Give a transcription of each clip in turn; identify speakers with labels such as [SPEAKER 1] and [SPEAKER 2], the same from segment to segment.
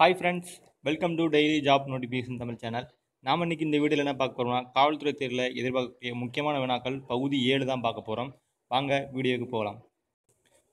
[SPEAKER 1] Hi friends welcome to daily job notification Tamil channel நாம் இன்றைக்கி இந்த வீடியோவில் என்ன பார்க்க போகிறோம்னா காவல்துறை தேர்வில் எதிர்பார்க்கக்கூடிய முக்கியமான வினாக்கள் பகுதி ஏழு தான் பார்க்க போகிறோம் வாங்க வீடியோவுக்கு போகலாம்.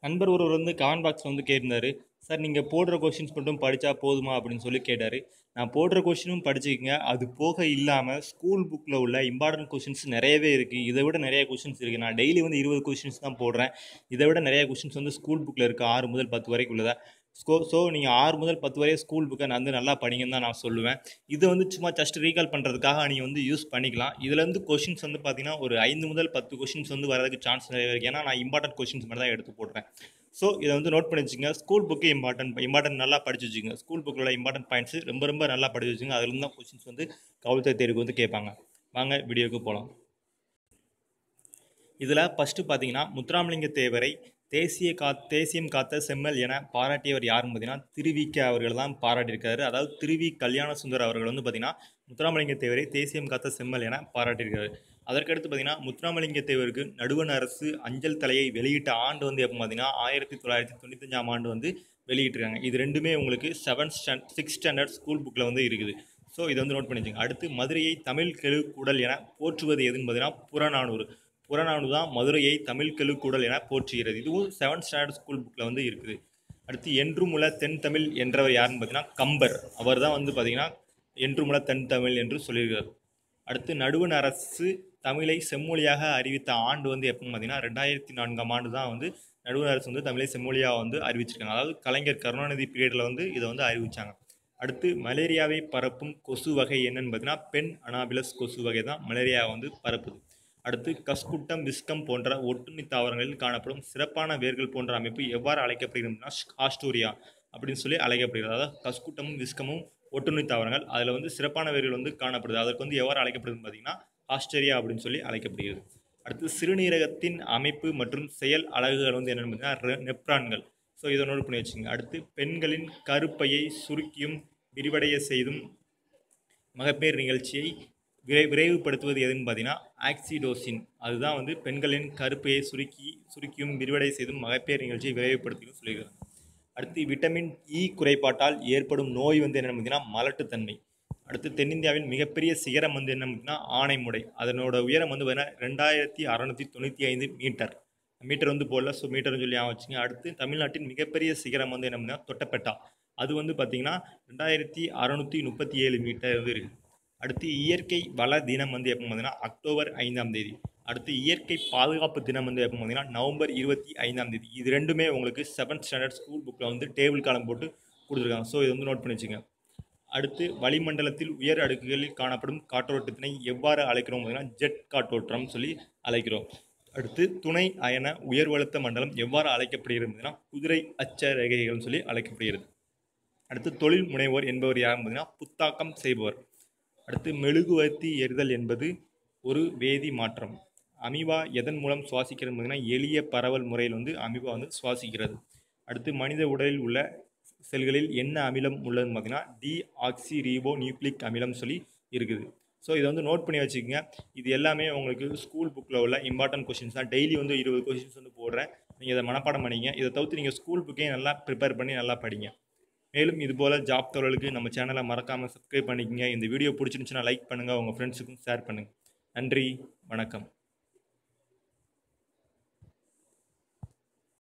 [SPEAKER 1] நண்பர் ஒருவர் வந்து கமெண்ட் பாக்ஸில் வந்து கேட்டிருந்தார். சார் நீங்கள் போடுற கொஷின்ஸ் மட்டும் படித்தா போதுமா? அப்படின்னு சொல்லி கேட்டார். நான் போடுற கொஷினும் படிச்சுக்கங்க. அது போக இல்லாமல் ஸ்கூல் புக்கில் உள்ள இம்பார்ட்டன்ட் கொஷின்ஸ் நிறையவே இருக்குது இதை விட நிறைய கொஷின்ஸ் இருக்குது நான் டெய்லி வந்து இருபது கொஷின்ஸ் தான் போடுறேன். இதை விட நிறைய கொஷின்ஸ் வந்து ஸ்கூல் புக்கில் இருக்குது ஆறு முதல் பத்து வரைக்கும் உள்ளதாக ஸ்கோ ஸோ நீங்கள் ஆறு முதல் பத்து வரைய ஸ்கூல் புக்கை நான் வந்து நல்லா படிங்கன்னு தான் நான் சொல்லுவேன். இது வந்து சும்மா ஜஸ்ட் ரீகால் பண்ணுறதுக்காக நீங்கள் வந்து யூஸ் பண்ணிக்கலாம். இதுலேருந்து கொஷின்ஸ் வந்து பார்த்தீங்கன்னா ஒரு ஐந்து முதல் பத்து கொஷின்ஸ் வந்து வரதுக்கு சான்ஸ் நிறைய இருக்குது ஏன்னா நான் இம்பார்ட்டன்ட் கொஷின்ஸ் மட்டும் தான் எடுத்து போடுறேன். ஸோ இதை வந்து நோட் பண்ணி வச்சுங்க ஸ்கூல் புக்கு இம்பார்ட்டன்ட் இம்பார்ட்டன்ட் நல்லா படிச்சு வச்சுங்க ஸ்கூல் புக்கில் இம்பார்ட்டன்ட் பாயிண்ட்ஸ் ரொம்ப ரொம்ப நல்லா படிச்சு வச்சுங்க அதுலேருந்து தான் கொஷின்ஸ் வந்து காவல்துறை தேர்வுக்கு வந்து கேட்பாங்க. வாங்க வீடியோக்கு போகலாம் இதில் ஃபஸ்ட்டு பார்த்தீங்கன்னா முத்துராமலிங்க தேவரை தேசிய கா தேசியம் காத்த செம்மல் என பாராட்டியவர் யாருன்னு பார்த்தீங்கன்னா திருவிக்க அவர்கள் தான் பாராட்டியிருக்காரு. அதாவது திருவி கல்யாண சுந்தர் அவர்கள் வந்து பார்த்தீங்கன்னா முத்துராமலிங்க தேவரை தேசியம் காத்த செம்மல் என பாராட்டியிருக்காரு. அதற்கடுத்து பார்த்தீங்கன்னா முத்துராமலிங்க தேவருக்கு நடுவண் அரசு அஞ்சல் தலையை வெளியிட்ட ஆண்டு வந்து எப்போ பார்த்தீங்கன்னா ஆயிரத்தி தொள்ளாயிரத்தி தொண்ணூத்தஞ்சாம் ஆண்டு வந்து வெளியிட்டிருக்காங்க. இது ரெண்டுமே உங்களுக்கு seventh stand six standard school புக்கில் வந்து இருக்குது. ஸோ இதை வந்து நோட் பண்ணி வச்சுங்க அடுத்து மதுரையை தமிழ் கெழு கூடல் என போற்றுவது எதுன்னு பார்த்தீங்கன்னா புறநானூறு. புறநானூறு தான் மதுரையை தமிழ் கெழுக்கூடல் என போற்றுகிறது. இதுவும் செவன்த் ஸ்டாண்டர்ட் ஸ்கூல் புக்கில் வந்து இருக்குது. அடுத்து என்றுமுல தென் தமிழ் என்றவர் யாருன்னு பார்த்தீங்கன்னா கம்பர். அவர் தான் வந்து பார்த்தீங்கன்னா என்றுமுல தென் தமிழ் என்று சொல்லியிருக்கிறார் அடுத்து நடுவண் அரசு தமிழை செம்மொழியாக அறிவித்த ஆண்டு வந்து எப்போ பார்த்தீங்கன்னா ரெண்டாயிரத்தி நான்காம் ஆண்டு தான் வந்து நடுவண் அரசு வந்து தமிழை செம்மொழியாக வந்து அறிவிச்சிருக்காங்க. அதாவது கலைஞர் கருணாநிதி பீரியடில் வந்து இதை வந்து அறிவித்தாங்க அடுத்து மலேரியாவை பரப்பும் கொசு வகை என்னன்னு பார்த்தீங்கன்னா பெண் அனாபிலஸ் கொசு வகை தான் மலேரியா வந்து பரப்புது. அடுத்து கஸ்குட்டம் விஸ்கம் போன்ற ஒட்டுண்ணி தாவரங்களில் காணப்படும் சிறப்பான வேர்கள் போன்ற அமைப்பு எவ்வாறு அழைக்கப்படுகிறதுனா ஆஸ்டோரியா அப்படின்னு சொல்லி அழைக்கப்படுகிறது. அதாவது கஸ்குட்டமும் விஸ்கமும் ஒட்டுண்ணி தாவரங்கள். அதில் வந்து சிறப்பான வேர்கள் வந்து காணப்படுது. அதற்கு வந்து எவ்வாறு அழைக்கப்படுதுன்னு பார்த்தீங்கன்னா ஆஸ்டேரியா அப்படின்னு சொல்லி அழைக்கப்படுகிறது. அடுத்து சிறுநீரகத்தின் அமைப்பு மற்றும் செயல் அழகுகள் வந்து என்னென்னு பார்த்தீங்கன்னா நெப்ரான்கள். ஸோ இதை நோட் பண்ணி வச்சுங்க அடுத்து பெண்களின் கருப்பையை சுருக்கியும் விரிவடைய செய்தும் மகப்பேறு நிகழ்ச்சியை விரை விரைவுபடுத்துவது எதுன்னு பார்த்தீங்கன்னா ஆக்சிடோசின். அதுதான் வந்து பெண்களின் கருப்பையை சுருக்கி சுருக்கியும் விரிவடை செய்தும் மகப்பேறு நிகழ்ச்சியை விரைவுபடுத்தியும் சொல்லியிருக்காங்க. அடுத்து விட்டமின் இ குறைபாட்டால் ஏற்படும் நோய் வந்து என்னென்னு பார்த்தீங்கன்னா மலட்டுத்தன்மை. அடுத்து தென்னிந்தியாவின் மிகப்பெரிய சிகரம் வந்து என்ன பார்த்தீங்கன்னா ஆனைமுடை அதனோட உயரம் வந்து பார்த்தீங்கன்னா ரெண்டாயிரத்தி அறநூற்றி தொண்ணூற்றி ஐந்து மீட்டர். மீட்டர் வந்து போடல ஸோ மீட்டர்னு சொல்லி ஆ வச்சுங்க. அடுத்து தமிழ்நாட்டின் மிகப்பெரிய சிகரம் வந்து என்ன பார்த்தீங்கன்னா தொட்டப்பெட்டா. அது வந்து பார்த்திங்கன்னா ரெண்டாயிரத்தி அறநூற்றி முப்பத்தி ஏழு மீட்டர் வந்து இருக்குது அடுத்து இயற்கை வள தினம் வந்து எப்போ பார்த்தீங்கன்னா அக்டோபர் ஐந்தாம் தேதி. அடுத்து இயற்கை பாதுகாப்பு தினம் வந்து எப்போ பார்த்தீங்கன்னா நவம்பர் இருபத்தி ஐந்தாம் தேதி. இது ரெண்டுமே உங்களுக்கு செவன்த் ஸ்டாண்டர்ட் ஸ்கூல் புக்கில் வந்து டேபிள் காலம் போட்டு கொடுத்துருக்காங்க. ஸோ இது வந்து நோட் பண்ணி வச்சுங்க அடுத்து வளிமண்டலத்தில் உயர் அடுக்குகளில் காணப்படும் காற்றோட்டத்தினை எவ்வாறு அழைக்கிறோம் பார்த்தீங்கன்னா ஜெட் காற்றோட்டம் சொல்லி அழைக்கிறோம். அடுத்து துணை அயன உயர்வழுத்த மண்டலம் எவ்வாறு அழைக்கப்படுகிறது குதிரை அச்ச ரேகைகள்னு சொல்லி அழைக்கப்படுகிறது. அடுத்து தொழில் முனைவோர் என்பவர் யாரும் பார்த்தீங்கன்னா புத்தாக்கம் செய்பவர். அடுத்து மெழுகுவர்த்தி எறிதல் என்பது ஒரு வேதி மாற்றம். அமிவா எதன் மூலம் சுவாசிக்கிறது பார்த்தீங்கன்னா எளிய பரவல் முறையில் வந்து அமிவா வந்து சுவாசிக்கிறது. அடுத்து மனித உடலில் உள்ள செல்களில் என்ன அமிலம் உள்ளதுன்னு பார்த்தீங்கன்னா டி ஆக்சி ரீபோ நியூக்ளிக் அமிலம் சொல்லி இருக்குது. ஸோ இதை வந்து நோட் பண்ணி வச்சுக்கோங்க. இது எல்லாமே உங்களுக்கு ஸ்கூல் புக்கில் உள்ள இம்பார்ட்டன்ட் கொஷின்ஸ் தான். டெய்லி வந்து இருபது கொஷின்ஸ் வந்து போடுறேன். நீங்கள் இதை மனப்பாடம் பண்ணிங்க இதை தவிர்த்து நீங்கள் ஸ்கூல் புக்கையும் நல்லா ப்ரிப்பேர் பண்ணி நல்லா படிங்க. மேலும் இதுபோல் ஜாப் தொழிலுக்கு நம்ம சேனலை மறக்காமல் சப்ஸ்கிரைப் பண்ணிக்கங்க. இந்த வீடியோ பிடிச்சிருந்துச்சுன்னா லைக் பண்ணுங்கள் உங்கள் ஃப்ரெண்ட்ஸுக்கும் ஷேர் பண்ணுங்கள் நன்றி. வணக்கம்.